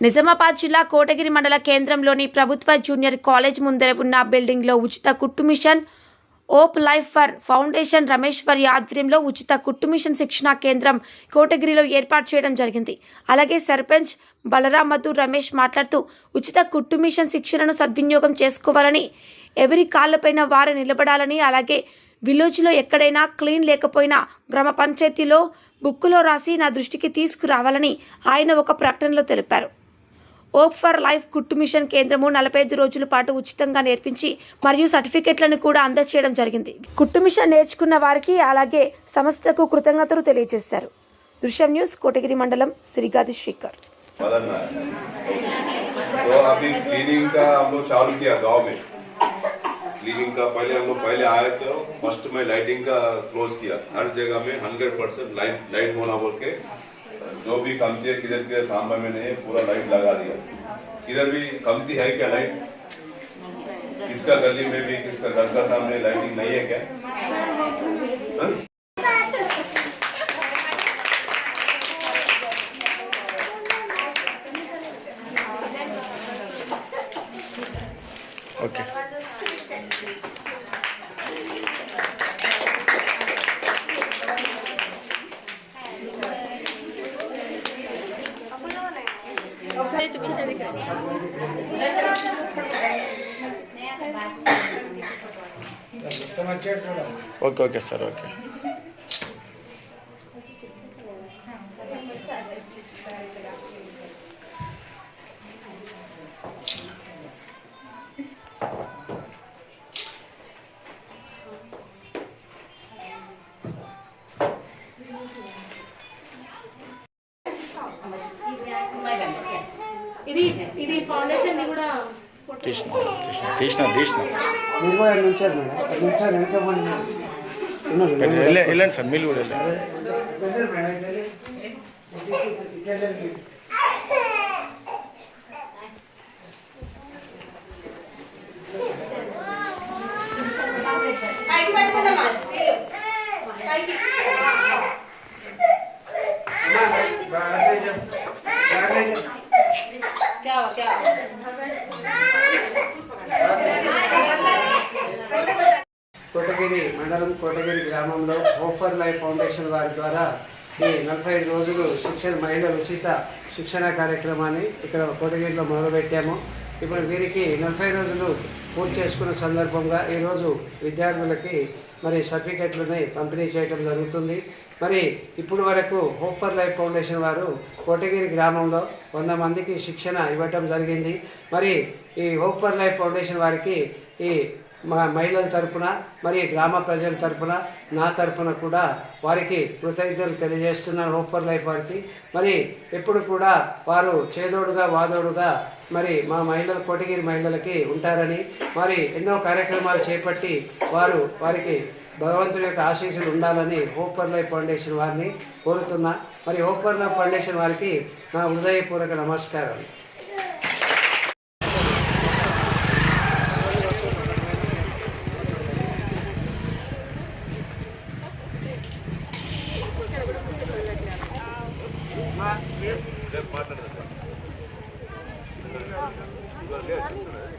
నిజామాబాద్ జిల్లా కోటగిరి మండల కేంద్రంలోని ప్రభుత్వ జూనియర్ కాలేజ్ ముందర ఉన్న బిల్డింగ్లో ఉచిత కుట్టు machine hope life for foundation Rameshwari ఆధ్వర్యంలో ఉచిత కుట్టు మిషన్ శిక్షణా కేంద్రం కోటగిరిలో ఏర్పాటు చేయడం జరిగింది. అలాగే సర్పంచ్ బలరాం మధు రమేష్ మాట్లాడుతూ ఉచిత కుట్టు మిషన్ శిక్షణను సద్వినియోగం చేసుకోవాలని ఎవరి కాళ్ళపైన వారు నిలబడాలని అలాగే విలేజ్లో ఎక్కడైనా క్లీన్ లేకపోయినా గ్రామ పంచాయతీలో బుక్కులో రాసి నా దృష్టికి తీసుకురావాలని ఆయన ఒక ప్రకటనలో తెలిపారు. ఓప్ ఫర్ లైఫ్ కుట్టు మిషన్ కేంద్రము నలభై ఐదు రోజుల పాటు ఉచితంగా నేర్పించి మరియు సర్టిఫికెట్లను కూడా అందజేయడం జరిగింది కుట్టు మిషన్ నేర్చుకున్న వారికి అలాగే సంస్థకు కృతజ్ఞతలు తెలియజేశారు దృశ్యం న్యూస్ కోటగిరి మండలం సిరిగాది శ్రీకర్ मदन तो अभी क्लीनिंग का हम लोग चालू किया गांव में क्लीनिंग का पहले हम लोग पहले आए तो फर्स्ट में लाइटिंग का क्लोज किया हर जगह में हंड्रेड परसेंट लाइट लाइट होना बोल के जो भी कमती है किधर किधर खाम्बा में नहीं है पूरा लाइट लगा दिया। किधर भी कमती है क्या लाइट किसका गली में भी किसका घर का सामने लाइटिंग नहीं है क्या? हाँ? ఓకే ఓకే సార్ ఓకే ఇది ఇది ఫౌండేషన్ కూడా తీసిన తీసిన తీసిన తీసిన మీరు కూడా రెండు నిమిషాలు మేడం రెండు నిమిషాలు వెనక పోండి. ఉన్నారు మేడం. వెళ్ళండి వెళ్ళండి- వెళ్ళండి సార్ మీరు కూడా వెళ్ళండి వెళ్ళండి మేడం, కోటగిరి మండలం కోటగిరి గ్రామంలో హోఫర్ లైఫ్ ఫౌండేషన్ వారి ద్వారా ఈ నలభై ఐదు రోజులు శిక్షణ మహిళల ఉచిత శిక్షణ కార్యక్రమాన్ని ఇక్కడ కోటగిరిలో మొదలుపెట్టాము. ఇప్పుడు వీరికి నలభై రోజులు పూర్తి చేసుకున్న సందర్భంగా ఈరోజు విద్యార్థులకి మరి సర్టిఫికెట్లని పంపిణీ చేయడం జరుగుతుంది. మరి ఇప్పుడు వరకు హోప్ ఫర్ లైఫ్ ఫౌండేషన్ వారు కోటగిరి గ్రామంలో వంద మందికి శిక్షణ ఇవ్వటం జరిగింది. మరి ఈ హోప్ ఫర్ లైఫ్ ఫౌండేషన్ వారికి ఈ మా మహిళల తరపున మరి గ్రామ ప్రజల తరపున నా తరపున కూడా వారికి కృతజ్ఞతలు తెలియజేస్తున్నాను హోపర్ లైఫ్ వారికి. మరి ఎప్పుడు కూడా వారు చేదోడుగా వాదోడుగా మరి మా మహిళల కోటగిరి మహిళలకి ఉంటారని మరి ఎన్నో కార్యక్రమాలు చేపట్టి వారు వారికి భగవంతుడి యొక్క ఆశీస్సులు ఉండాలని హోపర్ లైఫ్ ఫౌండేషన్ వారిని కోరుతున్నా. మరి హోపర్ లైఫ్ ఫౌండేషన్ వారికి నా హృదయపూర్వక నమస్కారం Amin. Amin.